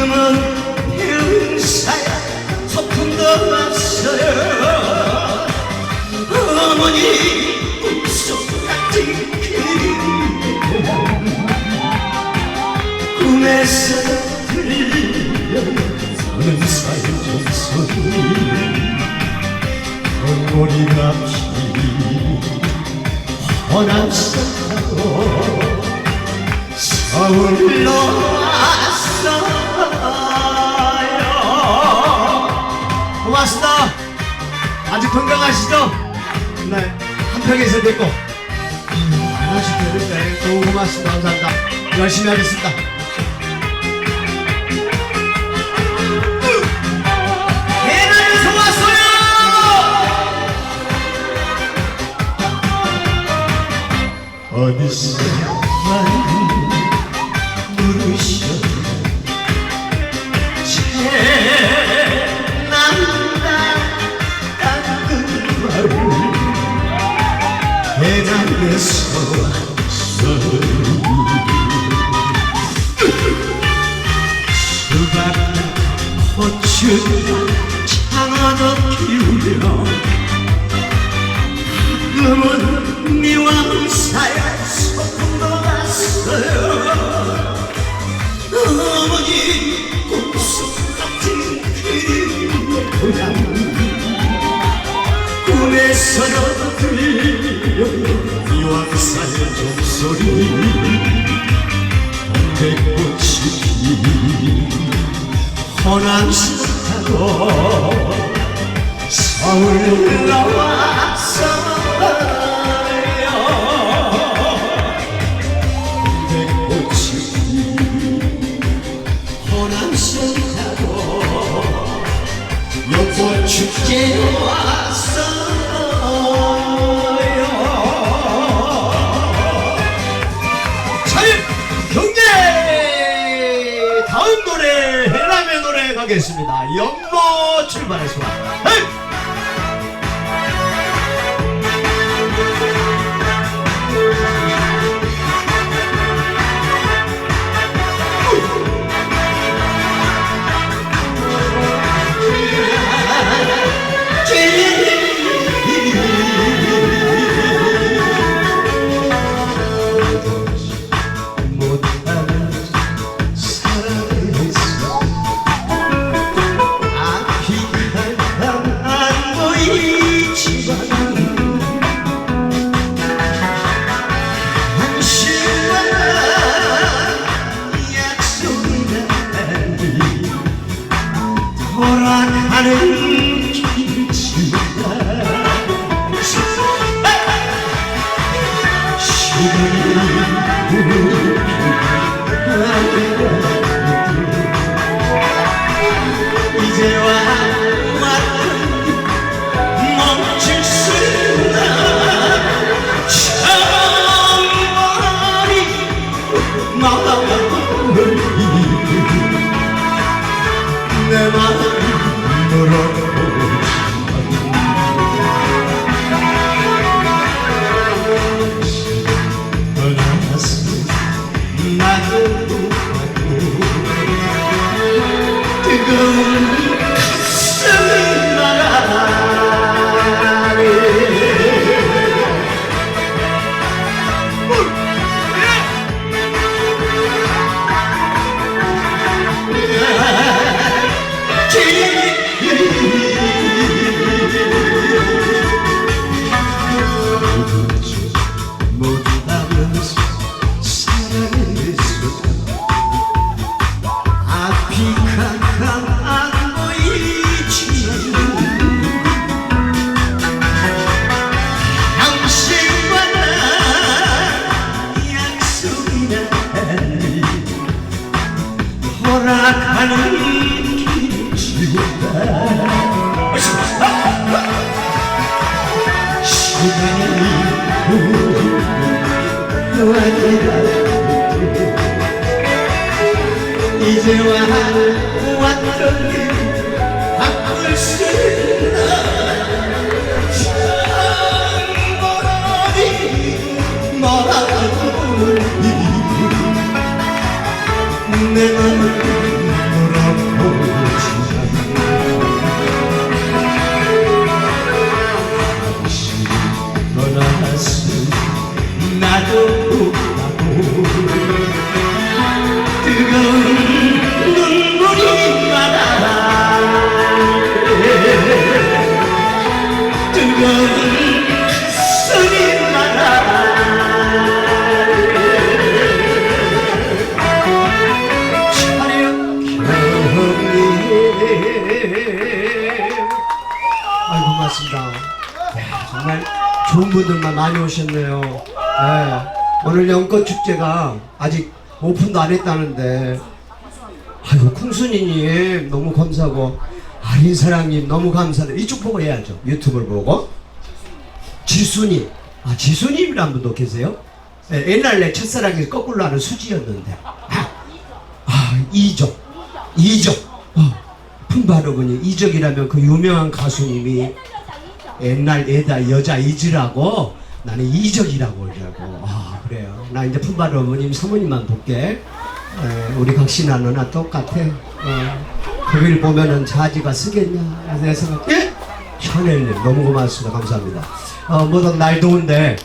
금은 배운 사야 소풍도 왔어요. 어머니 꿈속 같은 그림. 꿈에서 들려 서는 사이 종소리. 덩어리가 피 허남사로 서울로 아주 건강하시죠? 네 한평에서 됐고 안 하시면 네, 고맙습니다. 감사합니다. 열심히 하겠습니다 동백꽃이 핀 허남사로 서울 나왔어요 백꽃이 핀 호남선타로 여보 축제 왔어요 가겠습니다. 연모 출발했습니다 money. 이제와 길 바꿀 수 있나 멀어오니 내 맘을 정말 좋은 분들만 많이 오셨네요. 네, 오늘 연꽃 축제가 아직 오픈도 안 했다는데, 아이고 쿵순이님 너무 감사하고 아린사랑님 너무 감사해요. 이쪽 보고 해야죠. 유튜브를 보고. 지수님, 아 지수님이란 분도 계세요? 네, 옛날 내 첫사랑이 거꾸로 하는 수지였는데, 아, 아 이적, 이적. 어. 품바르군이 이적이라면 그 유명한 가수님이 옛날 애다 여자 이지라고 나는 이적이라고 그러고 아 그래요 나 이제 품바르 어머님 사모님만 볼게 에, 우리 각신아 너나 똑같아 어, 거기를 보면은 자지가 쓰겠냐 내 생각 예? 샤넬님 너무 고맙습니다 감사합니다 어, 뭐든 날 더운데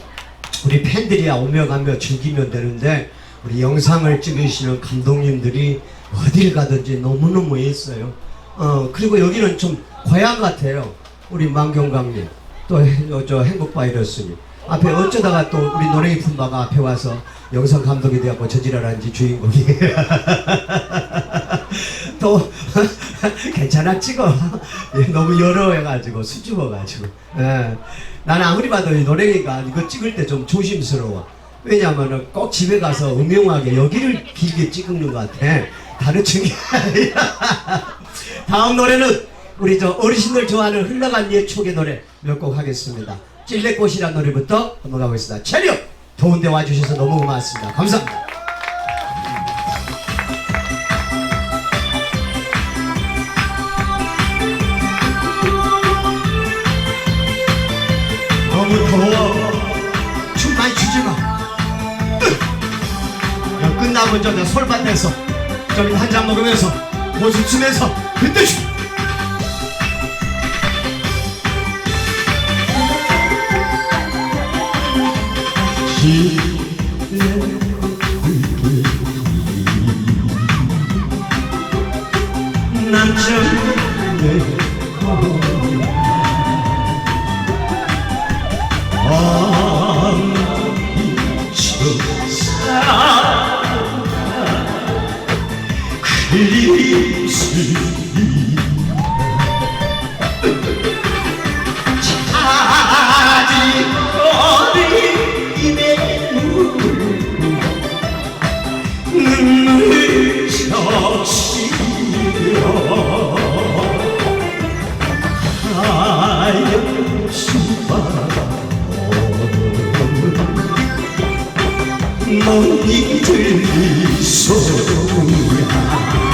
우리 팬들이야 오며 가며 즐기면 되는데 우리 영상을 찍으시는 감독님들이 어딜 가든지 너무너무 애써요. 어 그리고 여기는 좀 고향 같아요. 우리 망경강님 또 저 행복바이러스님 앞에 어쩌다가 또 우리 노래이 품바가 앞에 와서 영상 감독이 되었고 저지랄한지 주인공이 또 괜찮아 찍어. 예, 너무 여러해가지고 수줍어가지고. 예. 나는 아무리 봐도 이 노래가 이거 찍을 때 좀 조심스러워. 왜냐하면 꼭 집에 가서 음흉하게 여기를 길게 찍는 것 같아. 다른 아니라 다음 노래는 우리 저 어르신들 좋아하는 흘러간 옛 추억의 노래 몇 곡 하겠습니다. 찔레꽃이란 노래부터 한번 가보겠습니다. 체력! 더운데 와주셔서 너무 고맙습니다. 감사합니다 야, 끝나고 저내 솔밭에서 저기 한잔 먹으면서 모습 치면서 그때 춤 이 소리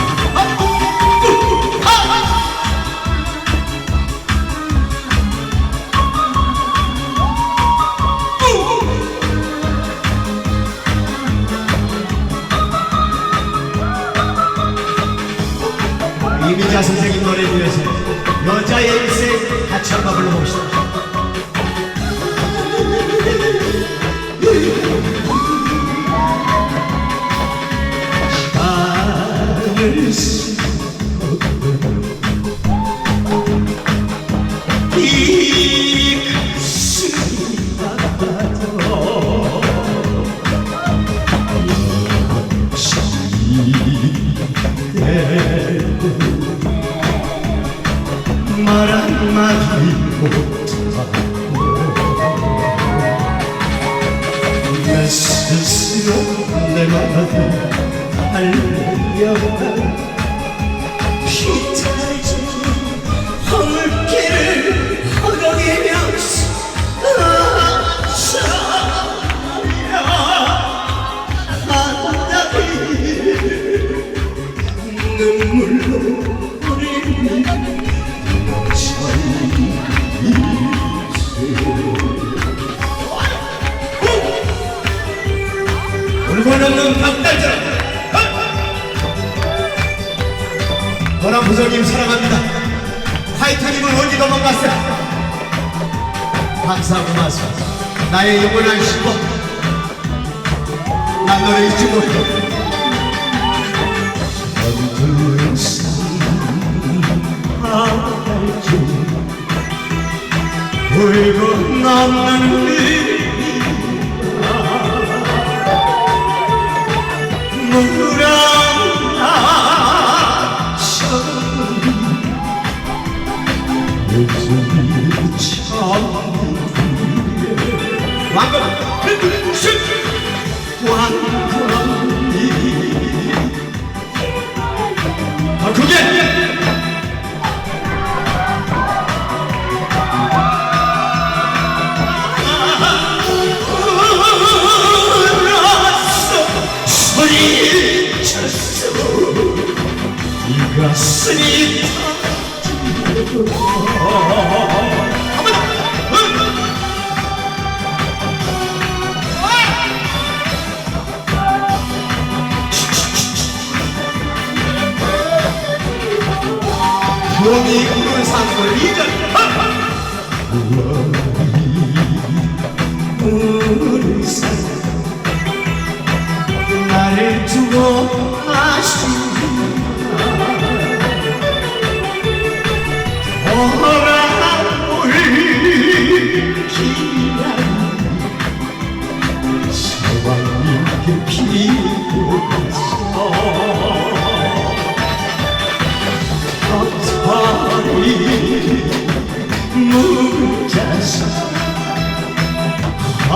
없는 박달자 권한 부장님 사랑합니다. 타이타님을 어디 도망갔어요? 항상 고맙습니다 나의 영원한 신고 난 너를 잊지 못해. 어두운 산바닥 울고 남는 길 건 아,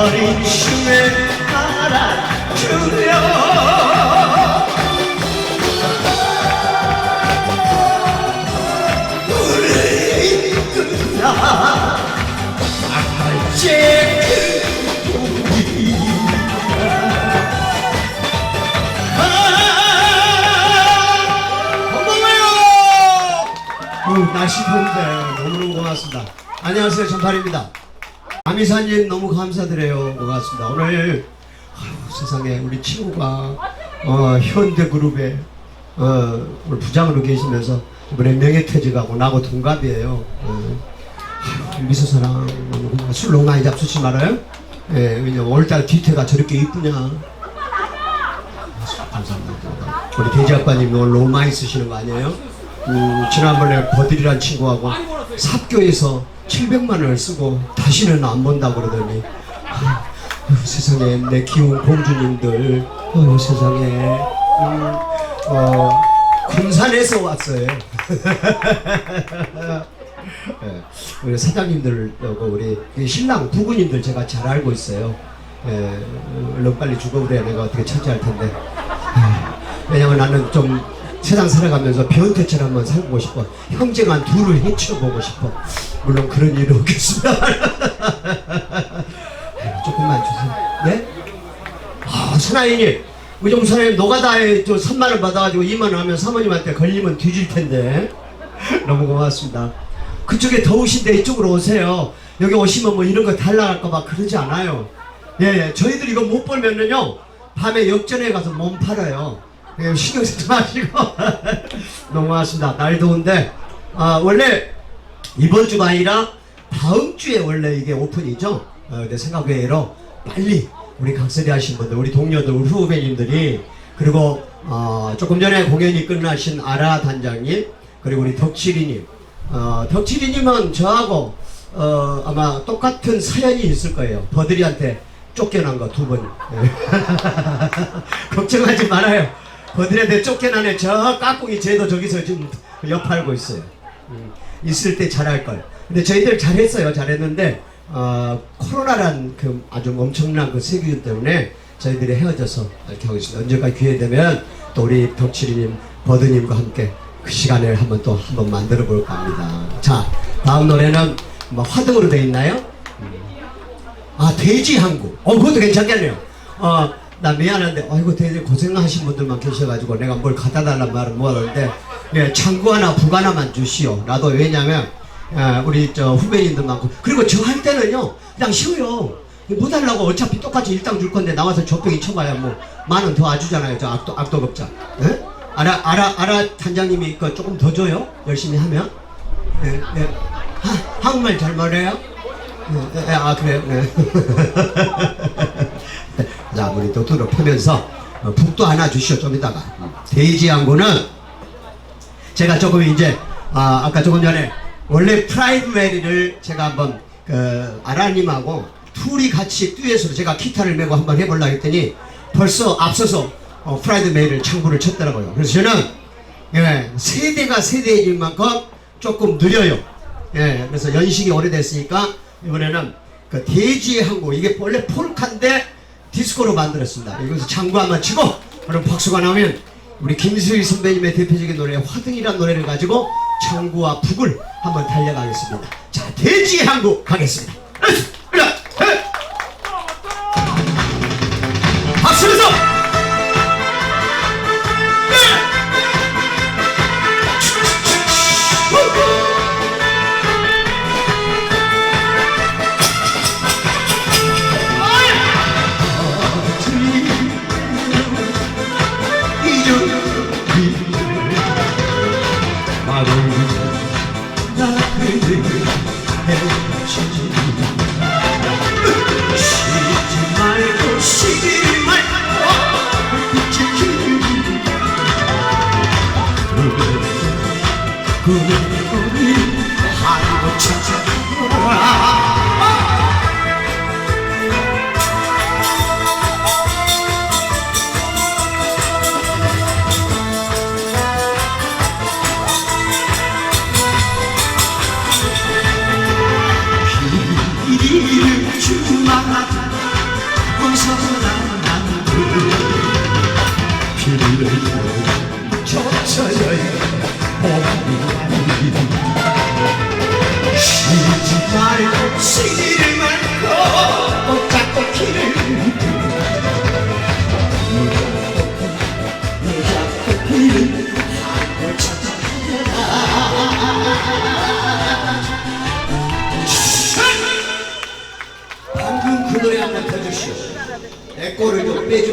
허리춤에 알아주려 우리 이끌라 아칼제 고마워요. 어, 날씨 더운데 너무너무 고맙습니다. 안녕하세요 전팔입니다. 아미사님 너무 감사드려요. 고맙습니다. 오늘 아유, 세상에 우리 친구가 어, 현대그룹에 어, 부장으로 계시면서 이번에 명예퇴직하고 나하고 동갑이에요. 어. 아유, 미소사랑. 술 너무 많이 잡수지 말아요. 예, 왜냐면 오늘따라 뒤태가 저렇게 이쁘냐. 감사합니다. 우리 돼지 아빠님 오늘 너무 많이 쓰시는 거 아니에요? 음, 지난번에 버들이란 친구하고 삽교에서 700만 원을 쓰고 다시는 안 본다고 그러더니 아유, 세상에 내 귀여운 공주님들 아유, 세상에 음, 어, 군산에서 왔어요. 예, 우리 사장님들하고 우리 이 신랑 부부님들 제가 잘 알고 있어요. 예, 얼른 빨리 죽어버려야 내가 어떻게 처치할 텐데. 왜냐면 나는 좀 세상 살아가면서 변태처럼 한번 살고 싶어. 형제간 둘을 해쳐보고 싶어. 물론 그런 일은 없겠습니다. 조금만 주세요. 네? 아, 좀 선아님 노가다에 저 3만원 받아가지고 2만원 하면 사모님한테 걸리면 뒤질 텐데. 너무 고맙습니다. 그쪽에 더우신데 이쪽으로 오세요. 여기 오시면 뭐 이런 거 달라갈까봐 그러지 않아요. 예, 예. 저희들 이거 못 벌면은요, 밤에 역전에 가서 몸 팔아요. 예, 신경 쓰지 마시고. 너무 고맙습니다. 날 더운데, 아, 원래 이번 주가 아니라 다음 주에 원래 이게 오픈이죠. 어, 내 생각 외로 빨리 우리 각설이 하신 분들, 우리 동료들, 우리 후배님들이 그리고 어, 조금 전에 공연이 끝나신 아라 단장님 그리고 우리 덕칠이님, 어, 덕칠이님은 저하고 어, 아마 똑같은 사연이 있을 거예요. 버들이한테 쫓겨난 거 두 번. 예. 걱정하지 말아요. 쫓겨난 애저 까꿍이 쟤도 저기서 지금 옆팔고 있어요. 음, 있을 때 잘할 걸. 근데 저희들 잘했어요. 잘했는데 어, 코로나란 그 아주 엄청난 그 세균 때문에 저희들이 헤어져서 이렇게 하고 있습니다. 언제까 기회 되면 또 우리 덕칠이님, 버드님과 함께 그 시간을 한번 또 한번 만들어 볼까 합니다. 자, 다음 노래는 뭐 화등으로 돼 있나요? 아 돼지 항구. 어 그것도 괜찮겠네요. 어 나 미안한데 아이고 되게 고생하신 분들만 계셔가지고 내가 뭘 갖다 달란 말은 뭐하는데 예 창구 하나 북 하나만 주시오. 나도 왜냐면 예, 우리 저 후배님들 많고 그리고 저 할 때는요 그냥 쉬워요. 못 달라고 어차피 똑같이 일당 줄 건데 나와서 젖병이 쳐봐야 뭐 만 원 더 아주잖아요. 저 악도 악도급자. 예? 아라 아라 아라 단장님이 그 조금 더 줘요 열심히 하면 예, 예. 하, 한국말 잘 말해요 예, 예, 아 그래요 네. 자 우리 도토로 펴면서 어, 북도 하나 주시오 좀 이따가 돼지양고는 제가 조금 이제 아, 아까 조금 전에 원래 프라이드 메리를 제가 한번 그 아라님하고 둘이 같이 듀엣으로 제가 기타를 메고 한번 해보려고 했더니 벌써 앞서서 어, 프라이드 메리를 창구를 쳤더라고요. 그래서 저는 예, 세대가 세대인 만큼 조금 느려요. 예, 그래서 연식이 오래됐으니까 이번에는 그 돼지의 항구 이게 원래 폴카인데 디스코로 만들었습니다. 여기서 창구 한번 치고 그럼 박수가 나오면 우리 김수희 선배님의 대표적인 노래 화등이라는 노래를 가지고 창구와 북을 한번 달려가겠습니다. 자, 돼지의 항구 가겠습니다. 박수에서 주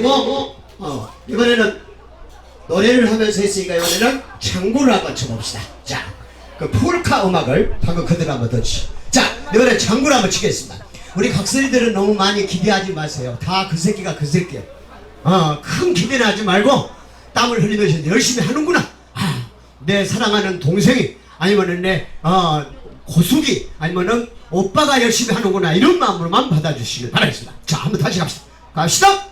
빼주고, 어, 이번에는 노래를 하면서 했으니까 이번에는 창구를 한번 쳐봅시다. 자, 그 폴카 음악을 방금 그대로 한번 던지시오. 자, 이번에 창구를 한번 치겠습니다. 우리 각설이들은 너무 많이 기대하지 마세요. 다 그 새끼가 그 새끼야. 어, 큰 기대는 하지 말고 땀을 흘리면서 열심히 하는구나. 아, 내 사랑하는 동생이 아니면은 내 어, 고숙이 아니면은 오빠가 열심히 하는구나 이런 마음으로만 받아주시길 바라겠습니다. 자, 한번 다시 갑시다. 갑시다.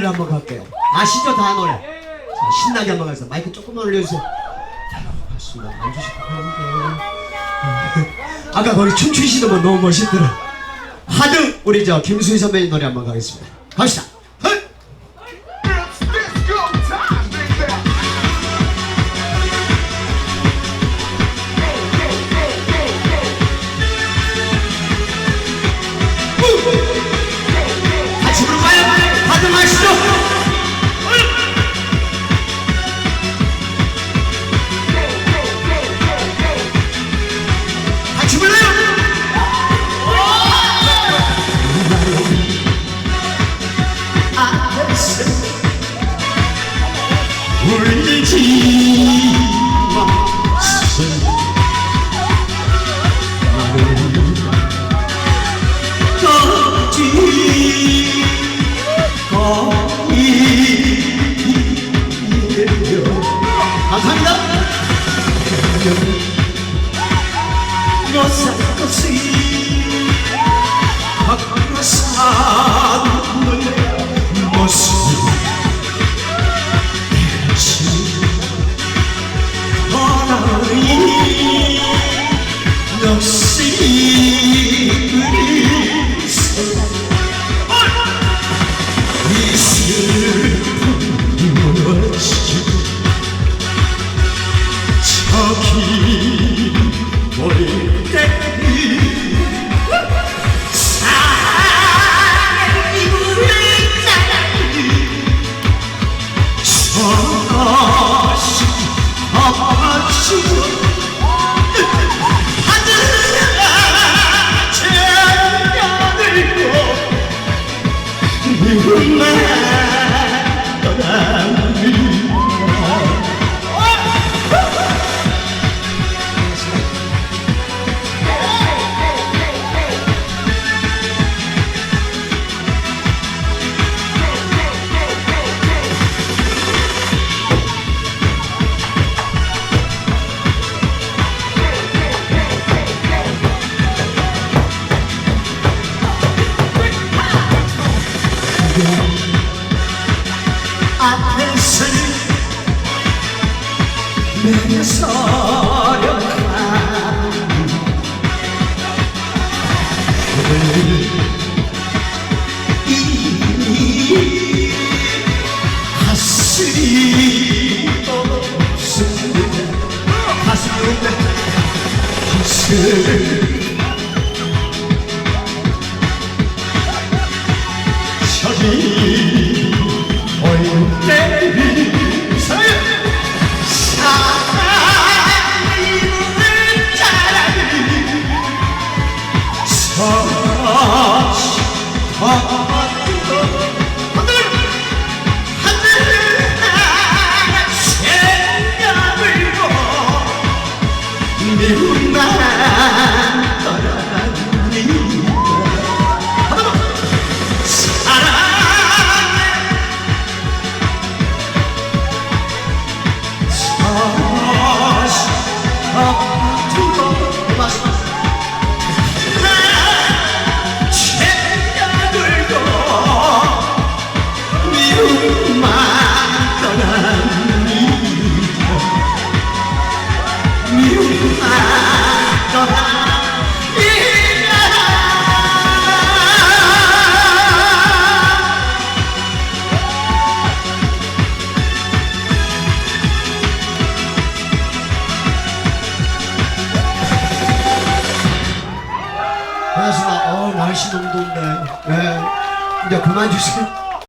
노래를 한번 갈게요. 아시죠? 다 노래. 자, 신나게 한번 가겠습니다. 마이크 조금만 올려주세요. 자, 반갑습니다. 하는데. 아까 거기 춤추시는 분 너무 멋있더라. 화등 우리 저 김수희 선배님 노래 한번 가겠습니다. 갑시다. 미 기